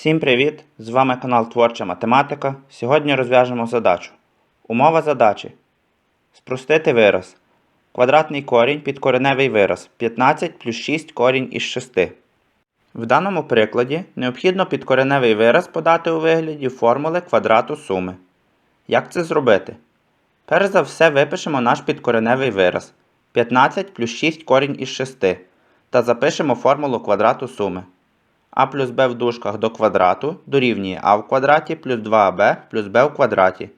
Всім привіт! З вами канал Творча Математика. Сьогодні розв'яжемо задачу. Умова задачі. Спростити вираз. Квадратний корінь під кореневий вираз 15 плюс 6 корінь із 6. В даному прикладі необхідно підкореневий вираз подати у вигляді формули квадрату суми. Як це зробити? Перш за все випишемо наш підкореневий вираз 15 плюс 6 корінь із 6 та запишемо формулу квадрату суми а плюс b в дужках до квадрату дорівнює а в квадраті плюс 2аб плюс b в квадраті.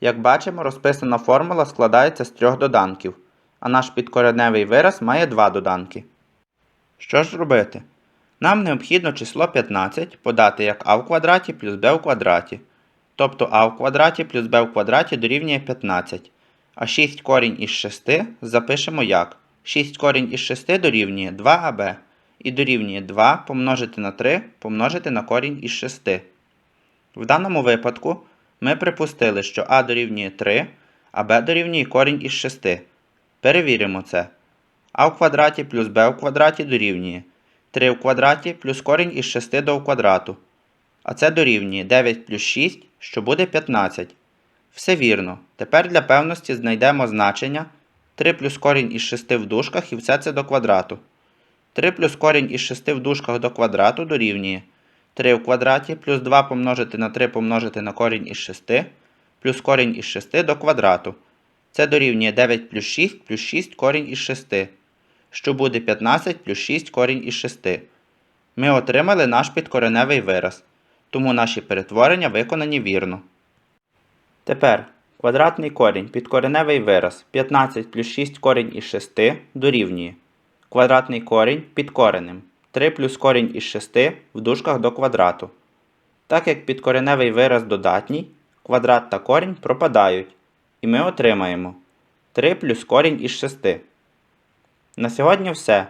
Як бачимо, розписана формула складається з трьох доданків, а наш підкореневий вираз має два доданки. Що ж робити? Нам необхідно число 15 подати як а в квадраті плюс b в квадраті. Тобто а в квадраті плюс b в квадраті дорівнює 15. А 6 корінь із 6 запишемо як 6 корінь із 6 дорівнює 2аб і дорівнює 2 помножити на 3 помножити на корінь із 6. В даному випадку ми припустили, що а дорівнює 3, а b дорівнює корінь із 6. Перевіримо це. а в квадраті плюс b в квадраті дорівнює 3 в квадраті плюс корінь із 6 до в квадрату. А це дорівнює 9 плюс 6, що буде 15. Все вірно. Тепер для певності знайдемо значення 3 плюс корінь із 6 в дужках і все це до квадрату. 3 плюс корінь із 6 в дужках до квадрату дорівнює 3 в квадраті плюс 2 помножити на 3 помножити на корінь із 6 плюс корінь із 6 до квадрату. Це дорівнює 9 плюс 6 плюс 6 корінь із 6, що буде 15 плюс 6 корінь із 6. Ми отримали наш підкореневий вираз, тому наші перетворення виконані вірно. Тепер квадратний корінь підкореневий вираз 15 плюс 6 корінь із 6 дорівнює квадратний корінь під коренем 3 плюс корінь із 6 в дужках до квадрату. Так як підкореневий вираз додатній, квадрат та корінь пропадають, і ми отримаємо 3 плюс корінь із 6. На сьогодні все.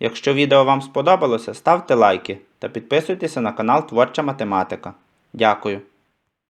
Якщо відео вам сподобалося, ставте лайки та підписуйтеся на канал Творча Математика. Дякую.